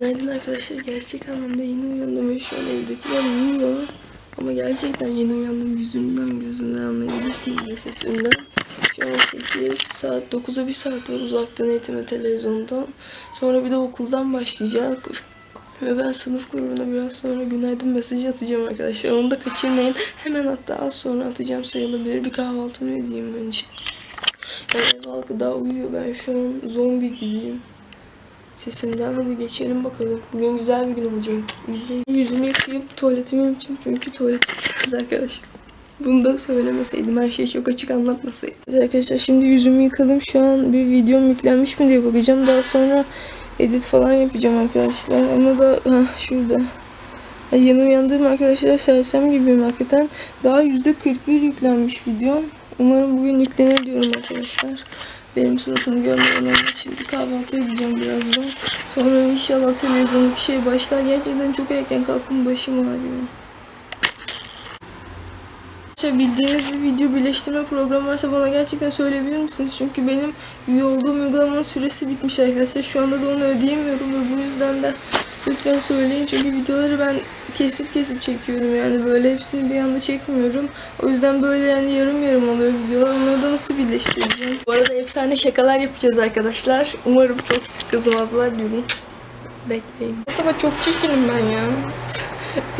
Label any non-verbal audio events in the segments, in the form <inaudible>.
Günaydın arkadaşlar. Gerçek anlamda yeni uyandım ve şu an evdekiler uyuyor. Ama gerçekten yeni uyandım. Yüzümden gözümden anlayabilirsiniz ve sesimden. Şu an 8 saat 9'a bir saat var uzaktan eğitime televizyondan. Sonra bir de okuldan başlayacak. Ve ben sınıf grubuna biraz sonra günaydın mesajı atacağım arkadaşlar. Onu da kaçırmayın. Hemen hatta az sonra atacağım sayılabilir. Bir kahvaltımı edeyim önce. Yani halkı daha uyuyor. Ben şu an zombi gibiyim. Sesimden hadi geçelim bakalım. Bugün güzel bir gün olacak. İzleyin. Yüzümü yıkayıp tuvaletimi yapacağım. Çünkü tuvaletim geldi arkadaşlar. Bunu da söylemeseydim. Her şeyi çok açık anlatmasaydım. Arkadaşlar şimdi yüzümü yıkadım. Şu an bir videom yüklenmiş mi diye bakacağım. Daha sonra edit falan yapacağım arkadaşlar. Ama da heh, şurada. Ay, yeni uyandığım arkadaşlar sersem gibiyim hakikaten. Daha %41 yüklenmiş videom. Umarım bugün yüklenir diyorum arkadaşlar. Benim suratımı görmeyen oldu. Şimdi kahvaltı edeceğim birazdan. Sonra inşallah televizyonda bir şey başlar. Gerçekten çok erken kalktım başım ağrıyor. Bildiğiniz bir video birleştirme programı varsa bana gerçekten söyleyebilir misiniz? Çünkü benim üye olduğum uygulamanın süresi bitmiş arkadaşlar. Şu anda da onu ödeyemiyorum ve bu yüzden de lütfen söyleyin. Çünkü videoları ben kesip kesip çekiyorum yani böyle hepsini bir anda çekmiyorum. O yüzden böyle yani yarım yarım oluyor videolar. Onları da nasıl birleştireceğim? Bu arada efsane şakalar yapacağız arkadaşlar. Umarım çok kızmazlar diyorum. Bekleyin. Sabah çok çirkinim ben ya.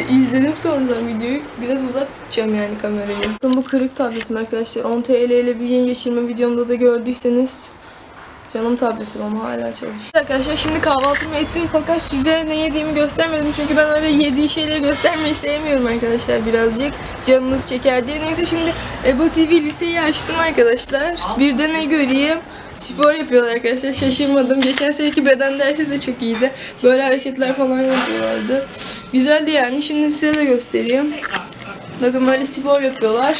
<laughs> İzledim sonradan videoyu. Biraz uzak tutacağım yani kamerayı. Bu kırık tabletim arkadaşlar. 10 TL ile bir gün geçirme videomda da gördüyseniz Canım tabletim ama hala çalışıyor. Arkadaşlar şimdi kahvaltımı ettim fakat size ne yediğimi göstermedim. Çünkü ben öyle yediği şeyleri göstermeyi sevmiyorum arkadaşlar birazcık. Canınız çeker diye. Neyse şimdi EBA TV liseyi açtım arkadaşlar. Bir de ne göreyim? Spor yapıyorlar arkadaşlar. Şaşırmadım. Geçen seneki beden dersi de çok iyiydi. Böyle hareketler falan yapıyorlardı. Güzeldi yani. Şimdi size de göstereyim. Bakın böyle spor yapıyorlar.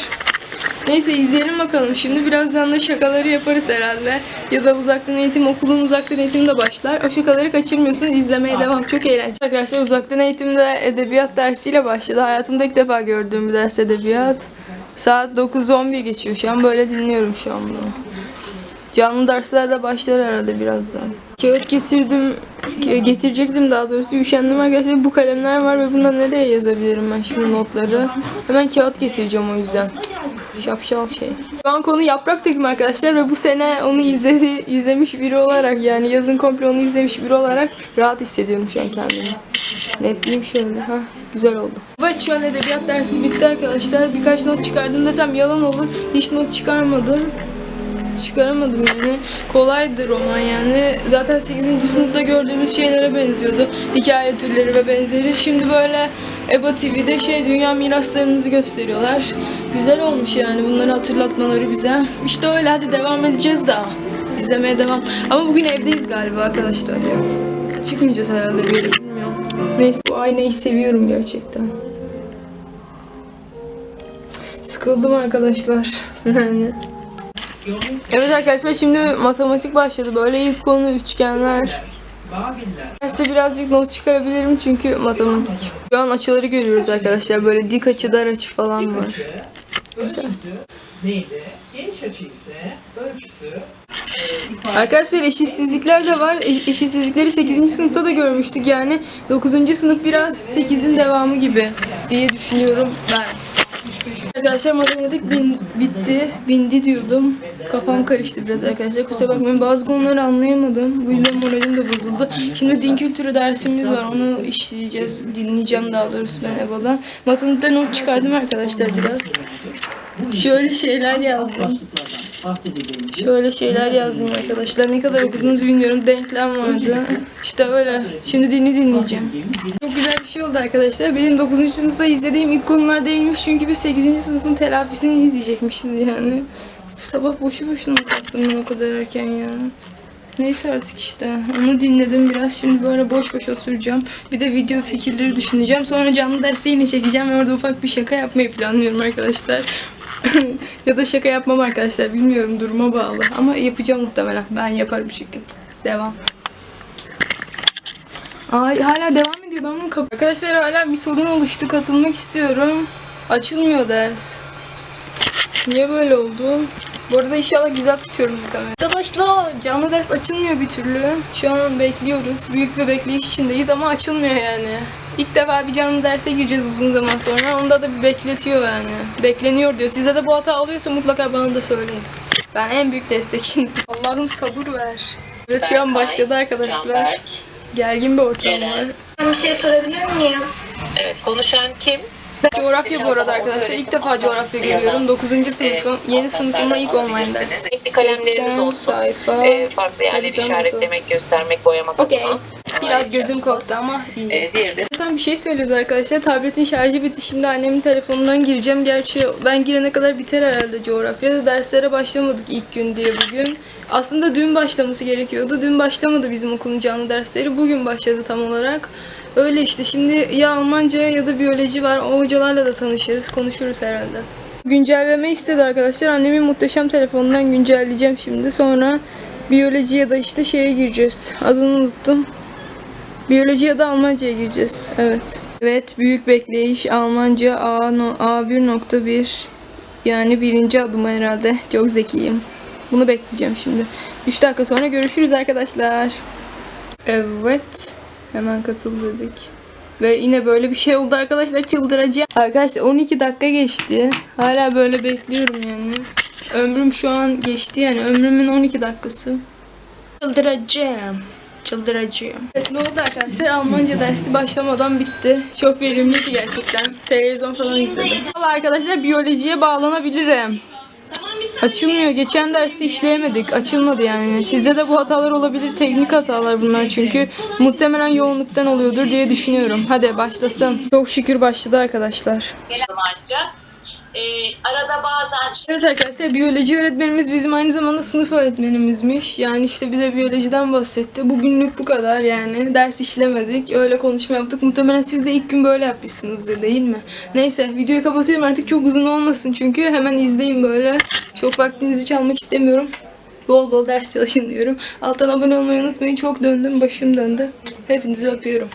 Neyse izleyelim bakalım. Şimdi birazdan da şakaları yaparız herhalde. Ya da uzaktan eğitim, okulun uzaktan eğitimi de başlar. O şakaları kaçırmıyorsunuz. izlemeye devam. Çok eğlenceli. Arkadaşlar uzaktan eğitimde edebiyat dersiyle başladı. Hayatımda ilk defa gördüğüm bir ders edebiyat. Saat 9-11 geçiyor şu an. Böyle dinliyorum şu an bunu. Canlı dersler de başlar herhalde birazdan. Kağıt getirdim, ke- getirecektim daha doğrusu. Üşendim arkadaşlar. Bu kalemler var ve bundan nereye yazabilirim ben şimdi notları? Hemen kağıt getireceğim o yüzden. Şapşal şey. Şu an konu yaprak döküm arkadaşlar ve bu sene onu izledi, izlemiş biri olarak yani yazın komple onu izlemiş biri olarak rahat hissediyorum şu an kendimi. Netleyeyim şöyle. ha güzel oldu. Evet şu an edebiyat dersi bitti arkadaşlar. Birkaç not çıkardım desem yalan olur. Hiç not çıkarmadım çıkaramadım yani. Kolaydı roman yani. Zaten 8. sınıfta gördüğümüz şeylere benziyordu. Hikaye türleri ve benzeri. Şimdi böyle EBA TV'de şey dünya miraslarımızı gösteriyorlar. Güzel olmuş yani bunları hatırlatmaları bize. İşte öyle hadi devam edeceğiz daha. İzlemeye devam. Ama bugün evdeyiz galiba arkadaşlar ya. Çıkmayacağız herhalde bir yere bilmiyorum. Neyse bu aynayı seviyorum gerçekten. Sıkıldım arkadaşlar. Yani. <laughs> Evet arkadaşlar şimdi matematik başladı. Böyle ilk konu üçgenler. Derste birazcık not çıkarabilirim çünkü matematik. Şu an açıları görüyoruz arkadaşlar. Böyle dik açı, dar açı falan var. Ölçüsü neydi? Geniş açı ise ölçüsü e, Arkadaşlar eşitsizlikler de var. E- eşitsizlikleri 8. sınıfta da görmüştük yani. 9. sınıf biraz 8'in devamı gibi diye düşünüyorum ben. Arkadaşlar matematik bin, bitti. Bindi diyordum. Kafam karıştı biraz arkadaşlar. Kusura bakmayın bazı konuları anlayamadım. Bu yüzden moralim de bozuldu. Şimdi din kültürü dersimiz var. Onu işleyeceğiz. Dinleyeceğim daha doğrusu ben EBA'dan. Matematikten not çıkardım arkadaşlar biraz. Şöyle şeyler yazdım. Şöyle şeyler yazdım arkadaşlar. Ne kadar okudunuz bilmiyorum. Denklem vardı. İşte öyle. Şimdi dini dinleyeceğim. Çok güzel bir şey oldu arkadaşlar. Benim 9. sınıfta izlediğim ilk konular değilmiş. Çünkü biz 8. sınıfın telafisini izleyecekmişiz yani. Sabah boşu boşuna bıraktım ben o kadar erken ya. Neyse artık işte. Onu dinledim biraz. Şimdi böyle boş boş oturacağım. Bir de video fikirleri düşüneceğim. Sonra canlı derste yine çekeceğim orada ufak bir şaka yapmayı planlıyorum arkadaşlar. <laughs> ya da şaka yapmam arkadaşlar. Bilmiyorum duruma bağlı. Ama yapacağım muhtemelen. Ben yaparım çünkü. Devam. Ay hala devam ediyor. Ben bunu kap- Arkadaşlar hala bir sorun oluştu. Katılmak istiyorum. Açılmıyor ders. Niye böyle oldu? Bu arada inşallah güzel tutuyorum bu kamerayı. Arkadaşlar canlı ders açılmıyor bir türlü. Şu an bekliyoruz. Büyük bir bekleyiş içindeyiz ama açılmıyor yani. İlk defa bir canlı derse gireceğiz uzun zaman sonra. Onda da bir bekletiyor yani. Bekleniyor diyor. Size de bu hata alıyorsa mutlaka bana da söyleyin. Ben en büyük destekçinizim. Allah'ım sabır ver. Evet şu an başladı arkadaşlar. Gergin bir ortam var. Ceren. Bir şey sorabilir miyim? Evet konuşan kim? Coğrafya bu arada arkadaşlar. İlk defa coğrafya görüyorum. 9. sınıfım. Yeni sınıfımda ilk online ders. Renkli kalemlerimiz 80 olsun. sayfa. Ee, farklı yerleri işaretlemek, göstermek, boyamak Okey. adına. Biraz gözüm korktu ama iyi. Ee, diğeri de Zaten bir şey söylüyordu arkadaşlar. Tabletin şarjı bitti. Şimdi annemin telefonundan gireceğim. Gerçi ben girene kadar biter herhalde coğrafya. Derslere başlamadık ilk gün diye bugün. Aslında dün başlaması gerekiyordu. Dün başlamadı bizim okulun canlı dersleri. Bugün başladı tam olarak. Öyle işte. Şimdi ya Almanca ya da biyoloji var. O hocalarla da tanışırız. Konuşuruz herhalde. Güncelleme istedi arkadaşlar. Annemin muhteşem telefonundan güncelleyeceğim şimdi. Sonra biyoloji ya da işte şeye gireceğiz. Adını unuttum. Biyoloji ya da Almanca'ya gireceğiz. Evet. Evet, büyük bekleyiş. Almanca A, no, A1.1 yani birinci adım herhalde. Çok zekiyim. Bunu bekleyeceğim şimdi. 3 dakika sonra görüşürüz arkadaşlar. Evet. Hemen katıl dedik. Ve yine böyle bir şey oldu arkadaşlar çıldıracağım. Arkadaşlar 12 dakika geçti. Hala böyle bekliyorum yani. Ömrüm şu an geçti yani. Ömrümün 12 dakikası. Çıldıracağım. Çıldıracağım. Evet ne oldu arkadaşlar? Almanca dersi başlamadan bitti. Çok verimliydi gerçekten. Televizyon falan izledim. Valla arkadaşlar biyolojiye bağlanabilirim. Açılmıyor. Geçen dersi işleyemedik. Açılmadı yani. Sizde de bu hatalar olabilir. Teknik hatalar bunlar çünkü. Muhtemelen yoğunluktan oluyordur diye düşünüyorum. Hadi başlasın. Çok şükür başladı arkadaşlar. Almanca. Ee, arada bazen Evet arkadaşlar biyoloji öğretmenimiz bizim aynı zamanda sınıf öğretmenimizmiş. Yani işte bize biyolojiden bahsetti. Bugünlük bu kadar yani. Ders işlemedik. Öyle konuşma yaptık. Muhtemelen siz de ilk gün böyle yapmışsınızdır değil mi? Neyse videoyu kapatıyorum artık çok uzun olmasın çünkü hemen izleyin böyle. Çok vaktinizi çalmak istemiyorum. Bol bol ders çalışın diyorum. Alttan abone olmayı unutmayın. Çok döndüm başım döndü. Hepinizi öpüyorum.